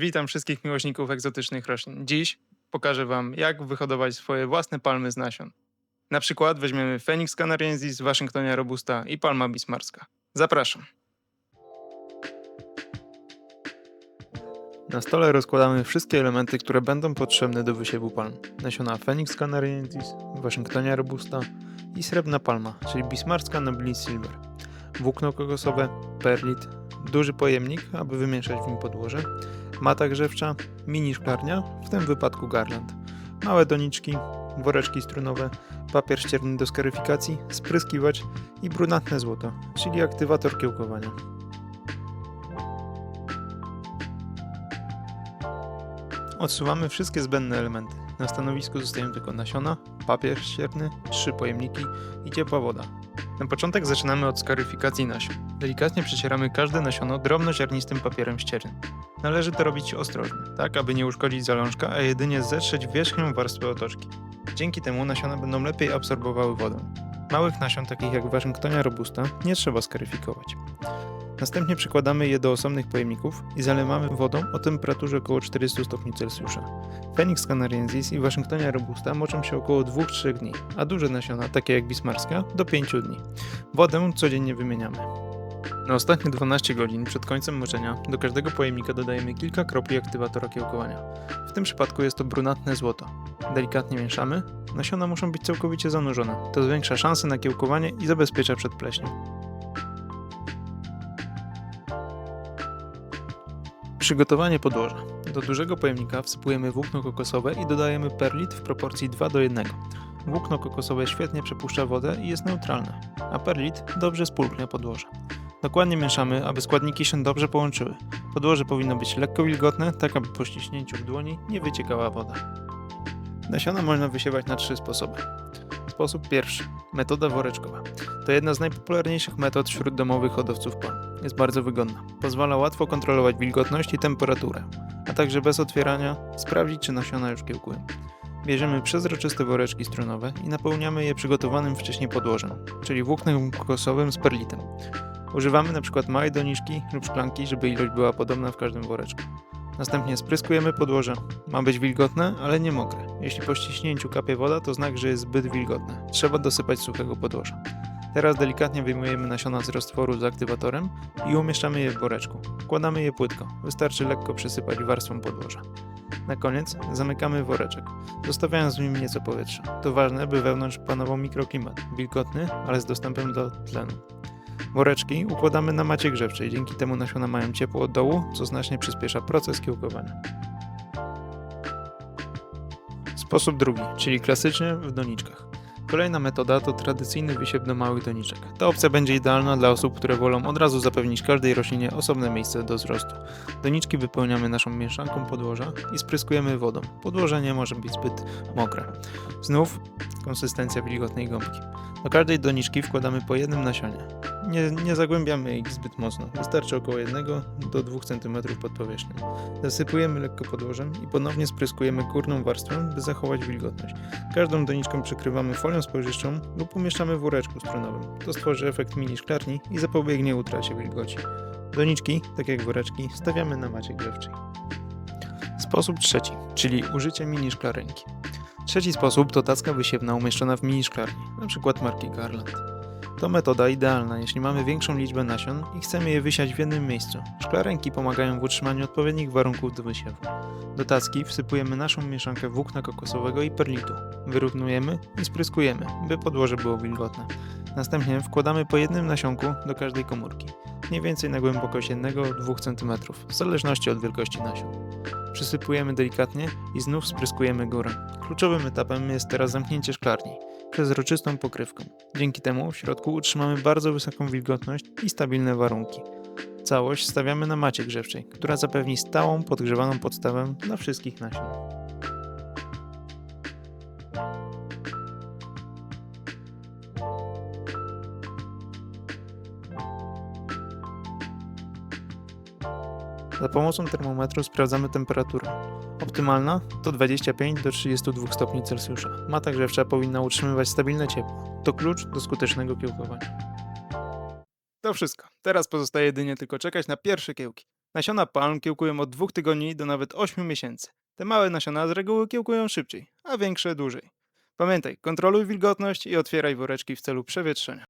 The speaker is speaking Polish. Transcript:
Witam wszystkich miłośników egzotycznych roślin. Dziś pokażę Wam, jak wyhodować swoje własne palmy z nasion. Na przykład weźmiemy Phoenix canariensis, Waszyngtonia robusta i Palma bismarska. Zapraszam. Na stole rozkładamy wszystkie elementy, które będą potrzebne do wysiewu palm. Nasiona Phoenix canariensis, Waszyngtonia robusta i srebrna palma, czyli bismarska nobilis silver. Włókno kokosowe, perlit, duży pojemnik, aby wymieszać w nim podłoże, mata grzewcza, mini szklarnia, w tym wypadku garland, małe doniczki, woreczki strunowe, papier ścierny do skaryfikacji, spryskiwacz i brunatne złoto, czyli aktywator kiełkowania. Odsuwamy wszystkie zbędne elementy. Na stanowisku zostają tylko nasiona, papier ścierny, trzy pojemniki i ciepła woda. Na początek zaczynamy od skaryfikacji nasion. Delikatnie przecieramy każde nasiono drobnoziarnistym papierem ściernym. Należy to robić ostrożnie, tak aby nie uszkodzić zalążka, a jedynie zetrzeć wierzchnią warstwę otoczki. Dzięki temu nasiona będą lepiej absorbowały wodę. Małych nasion, takich jak Waszyngtonia robusta, nie trzeba skaryfikować. Następnie przykładamy je do osobnych pojemników i zalewamy wodą o temperaturze około 400 stopni Celsjusza. Phoenix canariensis i Waszyngtonia robusta moczą się około 2-3 dni, a duże nasiona, takie jak bismarska, do 5 dni. Wodę codziennie wymieniamy. Na ostatnie 12 godzin przed końcem moczenia do każdego pojemnika dodajemy kilka kropli aktywatora kiełkowania. W tym przypadku jest to brunatne złoto. Delikatnie mieszamy. Nasiona muszą być całkowicie zanurzone. To zwiększa szanse na kiełkowanie i zabezpiecza przed pleśnią. Przygotowanie podłoża. Do dużego pojemnika wsypujemy włókno kokosowe i dodajemy perlit w proporcji 2 do 1. Włókno kokosowe świetnie przepuszcza wodę i jest neutralne, a perlit dobrze spulchnia podłoże. Dokładnie mieszamy, aby składniki się dobrze połączyły. Podłoże powinno być lekko wilgotne, tak aby po ściśnięciu w dłoni nie wyciekała woda. Nasiona można wysiewać na trzy sposoby. Sposób pierwszy. Metoda woreczkowa. To jedna z najpopularniejszych metod wśród domowych hodowców palm. Jest bardzo wygodna. Pozwala łatwo kontrolować wilgotność i temperaturę, a także bez otwierania sprawdzić, czy nasiona już kiełkują. Bierzemy przezroczyste woreczki strunowe i napełniamy je przygotowanym wcześniej podłożem, czyli włóknem kokosowym z perlitem. Używamy np. małej doniczki lub szklanki, żeby ilość była podobna w każdym woreczku. Następnie spryskujemy podłoże. Ma być wilgotne, ale nie mokre. Jeśli po ściśnięciu kapie woda, to znak, że jest zbyt wilgotne. Trzeba dosypać suchego podłoża. Teraz delikatnie wyjmujemy nasiona z roztworu z aktywatorem i umieszczamy je w woreczku. Wkładamy je płytko. Wystarczy lekko przysypać warstwą podłoża. Na koniec zamykamy woreczek, zostawiając w nim nieco powietrza. To ważne, by wewnątrz panował mikroklimat, wilgotny, ale z dostępem do tlenu. Woreczki układamy na macie grzewczej, dzięki temu nasiona mają ciepło od dołu, co znacznie przyspiesza proces kiełkowania. Sposób drugi, czyli klasycznie w doniczkach. Kolejna metoda to tradycyjny wysiew do małych doniczek. Ta opcja będzie idealna dla osób, które wolą od razu zapewnić każdej roślinie osobne miejsce do wzrostu. Doniczki wypełniamy naszą mieszanką podłoża i spryskujemy wodą. Podłoże nie może być zbyt mokre. Znów konsystencja wilgotnej gąbki. Do każdej doniczki wkładamy po jednym nasionie. Nie, nie zagłębiamy ich zbyt mocno, wystarczy około 1 do 2 cm pod powierzchnią. Zasypujemy lekko podłożem i ponownie spryskujemy górną warstwę, by zachować wilgotność. Każdą doniczką przykrywamy folią spojrzystą lub umieszczamy w woreczku strunowym. To stworzy efekt mini szklarni i zapobiegnie utracie wilgoci. Doniczki, tak jak woreczki, stawiamy na macie grzewczej. Sposób trzeci, czyli użycie mini szklarenki. Trzeci sposób to tacka wysiewna umieszczona w mini szklarni, np. marki Garland. To metoda idealna, jeśli mamy większą liczbę nasion i chcemy je wysiać w jednym miejscu. Szklarenki pomagają w utrzymaniu odpowiednich warunków do wysiewu. Do tacki wsypujemy naszą mieszankę włókna kokosowego i perlitu. Wyrównujemy i spryskujemy, by podłoże było wilgotne. Następnie wkładamy po jednym nasionku do każdej komórki. Mniej więcej na głębokość 1-2 cm, w zależności od wielkości nasion. Przysypujemy delikatnie i znów spryskujemy górę. Kluczowym etapem jest teraz zamknięcie szklarni przezroczystą pokrywką. Dzięki temu w środku utrzymamy bardzo wysoką wilgotność i stabilne warunki. Całość stawiamy na macie grzewczej, która zapewni stałą, podgrzewaną podstawę dla wszystkich nasion. Za pomocą termometru sprawdzamy temperaturę. Optymalna to 25 do 32 stopni Celsjusza. Mata grzewcza powinna utrzymywać stabilne ciepło. To klucz do skutecznego kiełkowania. To wszystko. Teraz pozostaje jedynie tylko czekać na pierwsze kiełki. Nasiona palm kiełkują od 2 tygodni do nawet 8 miesięcy. Te małe nasiona z reguły kiełkują szybciej, a większe dłużej. Pamiętaj, kontroluj wilgotność i otwieraj woreczki w celu przewietrzenia.